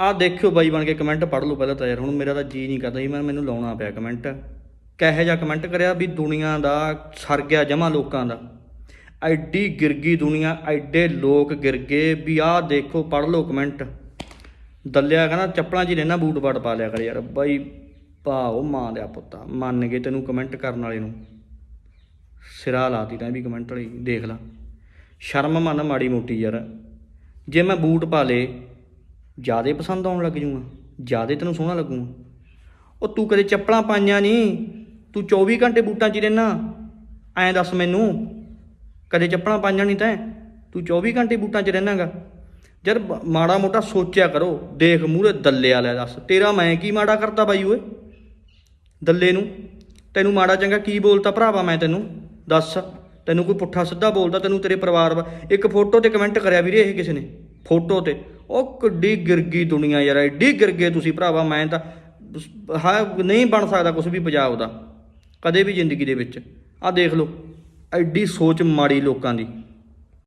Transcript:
ਆ ਦੇਖਿਓ ਬਾਈ ਬਣ ਕੇ ਕਮੈਂਟ ਪੜ੍ਹ ਲਓ ਪਹਿਲਾਂ ਤਾਂ ਯਾਰ, ਹੁਣ ਮੇਰਾ ਤਾਂ ਜੀ ਨਹੀਂ ਕਰਦਾ ਜੀ, ਮੈਂ ਮੈਨੂੰ ਲਾਉਣਾ ਪਿਆ ਕਮੈਂਟ ਕਹੇ ਜਿਹਾ ਕਮੈਂਟ ਕਰਿਆ ਵੀ ਦੁਨੀਆ ਦਾ ਸਰ ਗਿਆ ਜਮਾ ਲੋਕਾਂ ਦਾ। ਐਡੀ ਗਿਰਗੀ ਦੁਨੀਆ, ਐਡੇ ਲੋਕ ਗਿਰ ਗਏ ਵੀ ਆਹ ਦੇਖੋ, ਪੜ੍ਹ ਲਓ ਕਮੈਂਟ ਦੱਲਿਆ ਕਹਿੰਦਾ, ਚੱਪਲਾਂ 'ਚ ਹੀ ਰਹਿਣਾ ਬੂਟ ਬਾਟ ਪਾ ਲਿਆ ਕਰ ਯਾਰ। ਬਾਈ ਭਾਓ ਮਾਂ ਦਿਆ ਪੁੱਤਾ ਮੰਨ ਗਏ ਤੈਨੂੰ ਕਮੈਂਟ ਕਰਨ ਵਾਲੇ ਨੂੰ। ਸਿਰਾ ਲਾਤੀ ਤਾਂ ਵੀ ਕਮੈਂਟ ਵਾਲੀ, ਦੇਖ ਲਾ। ਸ਼ਰਮ ਮੰਨ ਮਾੜੀ ਮੋਟੀ ਯਾਰ। ਜੇ ਮੈਂ ਬੂਟ ਪਾ ਲੇ ਜਿਆਦੇ ਪਸੰਦ ਆਉਣ ਲੱਗ ਜੂਗਾ, ਜਿਆਦੇ ਤੈਨੂੰ ਸੋਹਣਾ ਲੱਗੂਗਾ। ਉਹ ਤੂੰ ਕਦੇ ਚੱਪਲਾਂ ਪਾਈਆਂ ਨਹੀਂ ਤੂੰ 24 ਘੰਟੇ ਬੂਟਾਂ 'ਚ ਹੀ ਰਹਿਣਾ ਐਂ ਦੱਸ ਮੈਨੂੰ, ਕਦੇ ਚੱਪਲਾਂ ਪਾਈਆਂ ਨਹੀਂ ਤੈਂ, ਤੂੰ 24 ਘੰਟੇ ਬੂਟਾਂ 'ਚ ਰਹਿਣਾਗਾ ਜਦ ਬ- ਮਾੜਾ ਮੋਟਾ ਸੋਚਿਆ ਕਰੋ, ਦੇਖ ਮੂਹਰੇ ਦੱਲੇ ਵਾਲਾ ਦੱਸ, ਤੇਰਾ ਮੈਂ ਕੀ ਮਾੜਾ ਕਰਤਾ ਬਾਈ ਓਏ? ਦੱਲੇ ਨੂੰ, ਤੈਨੂੰ ਮਾੜਾ ਚੰਗਾ ਕੀ ਬੋਲਤਾ ਭਰਾਵਾ ਮੈਂ ਤੈਨੂੰ? ਦੱਸ, ਤੈਨੂੰ ਕੋਈ ਪੁੱਠਾ ਸਿੱਧਾ ਬੋਲਦਾ ਤੈਨੂੰ ਤੇਰੇ ਪਰਿਵਾਰ ਵਾ, ਇੱਕ ਫੋਟੋ ਤੇ ਕਮੈਂਟ ਕਰਿਆ ਵੀਰੇ ਇਹ ਕਿਸੇ ਨੇ, ਫੋਟੋ ਤੇ। ਉਹ ਕਿੱਡੀ ਗਿਰਗੀ ਦੁਨੀਆ ਯਾਰ, ਐਡੀ ਗਿਰਗੇ ਤੁਸੀਂ ਭਰਾਵਾ, ਮੈਂ ਤਾਂ ਹਾਂ, ਨਹੀਂ ਬਣ ਸਕਦਾ ਕੁਝ ਵੀ ਪੰਜਾਬ ਦਾ, ਕਦੇ ਵੀ ਜ਼ਿੰਦਗੀ ਦੇ ਵਿੱਚ। ਆਹ ਦੇਖ ਲਓ, ਐਡੀ ਸੋਚ ਮਾੜੀ ਲੋਕਾਂ ਦੀ।